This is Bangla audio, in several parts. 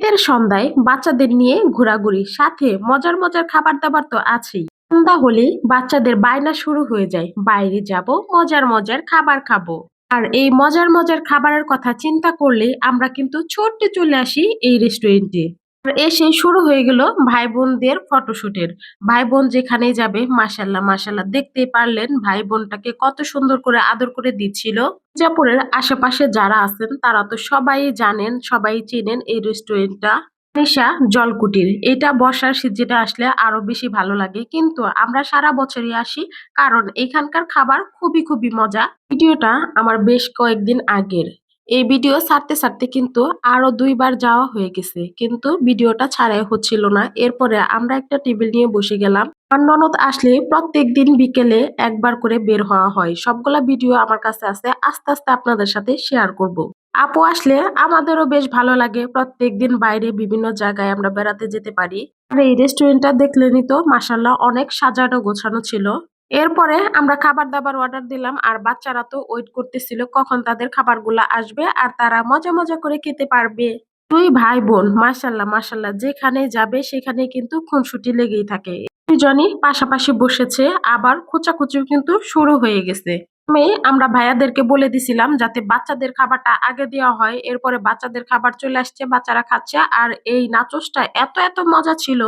শীতের সন্ধ্যায় বাচ্চাদের নিয়ে ঘোরাঘুরি, সাথে মজার মজার খাবার দাবার তো আছেই। সন্ধ্যা হলেই বাচ্চাদের বায়না শুরু হয়ে যায়। বাইরে যাব, মজার মজার খাবার খাব। আর এই মজার মজার খাবারের কথা চিন্তা করলে আমরা কিন্তু ছোট্ট চলে আসি এই রেস্টুরেন্টে এসে শুরু হয়ে গেল ভাই বোনদের ফটোশুটের। ভাই বোন যেখানেই যাবে মাসাল্লাহ মাসাল্লাহ দেখতেই পারলেন ভাই বোনটাকে কত সুন্দর করে আদর করে দিচ্ছিল। মির্জাপুরের আশেপাশে যারা আছেন, তারা তো সবাই জানেন, সবাই চেনেন এই রেস্টুরেন্টটা। নিশা জলকুটির, এটা বর্ষার সিজনে আসলে আরও বেশি ভালো লাগে। কিন্তু আমরা সারা বছরই আসি, কারণ এখানকার খাবার খুবই খুবই মজা। ভিডিওটা আমার বেশ কয়েকদিন আগের। এই ভিডিও ছাড়তে ছাড়তে কিন্তু আরও দুইবার যাওয়া হয়ে গেছে। কিন্তু ভিডিওটা ছাড়াই হচ্ছিল না। এরপরে আমরা একটা টেবিল নিয়ে বসে গেলাম। আর ননদ আসলে প্রত্যেক দিন বিকেলে একবার করে বের হওয়া হয়। সবগুলা ভিডিও আমার কাছে আছে। আস্তে আস্তে আপনাদের সাথে শেয়ার করব। আপু আসলে আমাদেরও বেশ ভালো লাগে। প্রত্যেক দিন বাইরে বিভিন্ন জায়গায় আমরা বেড়াতে যেতে পারি। আর এই রেস্টুরেন্টটা দেখলেনই তো মাসাল্লাহ অনেক সাজানো গোছানো ছিল। এরপরে আমরা খাবার দাবার অর্ডার দিলাম, আর বাচ্চারা তো ওয়েট করতেছিল কখন তাদের খাবারগুলো আসবে, আর তারা মজা মজা করে খেতে পারবে। দুই ভাই বোন মাসাল্লাহ মাসাল্লাহ যেখানে যাবে সেখানে কিন্তু খুনসুটি লেগেই থাকে। দুজনই পাশাপাশি বসেছে, আবার খোঁচাখুচিও কিন্তু শুরু হয়ে গেছে। আমি, আমরা ভাইয়াদেরকে বলে দিছিলাম যাতে বাচ্চাদের খাবারটা আগে দেওয়া হয়, এরপরে বাচ্চাদের খাবার চলে আসছে, বাচ্চারা খাচ্ছে, আর এই নাচসটা এত এত মজা ছিল।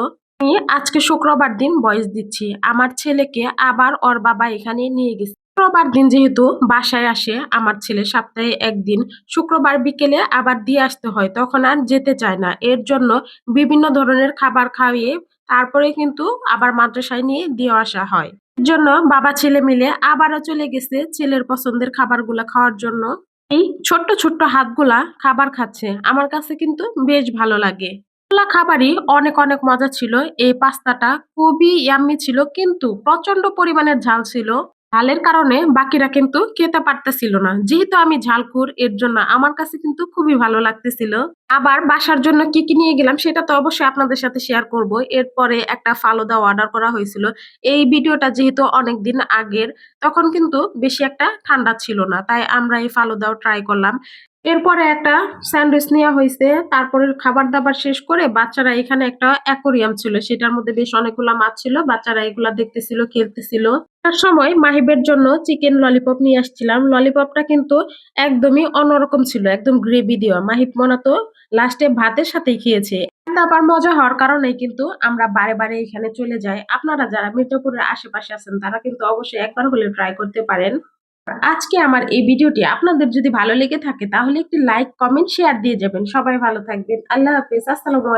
আমি আজকে শুক্রবার দিন বয়স দিচ্ছি। আমার ছেলেকে আবার ওর বাবা এখানে নিয়ে গেছে। শুক্রবার দিন যেহেতু বাসায় আসে, আমার ছেলে সপ্তাহে একদিন। শুক্রবার বিকেলে আবার দিয়ে আসতে হয়, তখন আর যেতে চায় না। এর জন্য বিভিন্ন ধরনের খাবার খাইয়ে তারপরে কিন্তু আবার মাদ্রাসায় নিয়ে দিয়ে আসা হয়। এর জন্য বাবা, ছেলে মিলে আবারও চলে গেছে ছেলের পছন্দের খাবারগুলা খাওয়ার জন্য। এই ছোট্ট ছোট্ট হাতগুলা খাবার খাচ্ছে। আমার কাছে কিন্তু বেশ ভালো লাগে। সবগুলা খাবারই অনেক অনেক মজা ছিল। এই পাস্তাটা খুবই ইয়াম্মি ছিল, কিন্তু প্রচণ্ড পরিমাণের ঝাল ছিল। ঝালের কারণে বাকিরা কিন্তু খেতে পারতেছিল না। যেহেতু আমি ঝালকুর, এর জন্য আমার কাছে কিন্তু খুবই ভালো লাগতেছিল। আবার বাসার জন্য কি কি নিয়ে গেলাম সেটা তো অবশ্যই আপনাদের সাথে শেয়ার করব। এরপরে একটা ফালুদা অর্ডার করা হয়েছিল। এই ভিডিওটা যেহেতু অনেক দিন আগের, তখন কিন্তু বেশি একটা ঠান্ডা ছিল না, তাই আমরা এই ফালুদাও ট্রাই করলাম। এরপরে একটা স্যান্ডউইচ নেওয়া হয়েছে। তারপরে খাবার দাবার শেষ করে বাচ্চারা এখানে একটা অ্যাকোরিয়াম ছিল। সেটার মধ্যে বেশ অনেকগুলা মাছ ছিল। বাচ্চারা এগুলা দেখতেছিল, খেলতেছিল। তার সময় মাহিবের জন্য চিকেন ললিপপ নিয়ে আসছিলাম। ললিপপটা কিন্তু একদমই অন্যরকম ছিল, একদম গ্রেভি দেওয়া। মাহিব মনে তো লাস্টে ভাতের সাথেই খেয়েছে। তারপর মজা হওয়ার কারণে কিন্তু আমরা বারে বারে এখানে চলে যাই। আপনারা যারা মির্জাপুরের আশেপাশে আছেন, তারা কিন্তু অবশ্যই একবার হলে ট্রাই করতে পারেন। আজকে আমার এই ভিডিওটি আপনাদের যদি ভালো লেগে থাকে, তাহলে একটি লাইক কমেন্ট শেয়ার দিয়ে যাবেন। সবাই ভালো থাকবেন। আল্লাহ হাফিজ। আসসালামু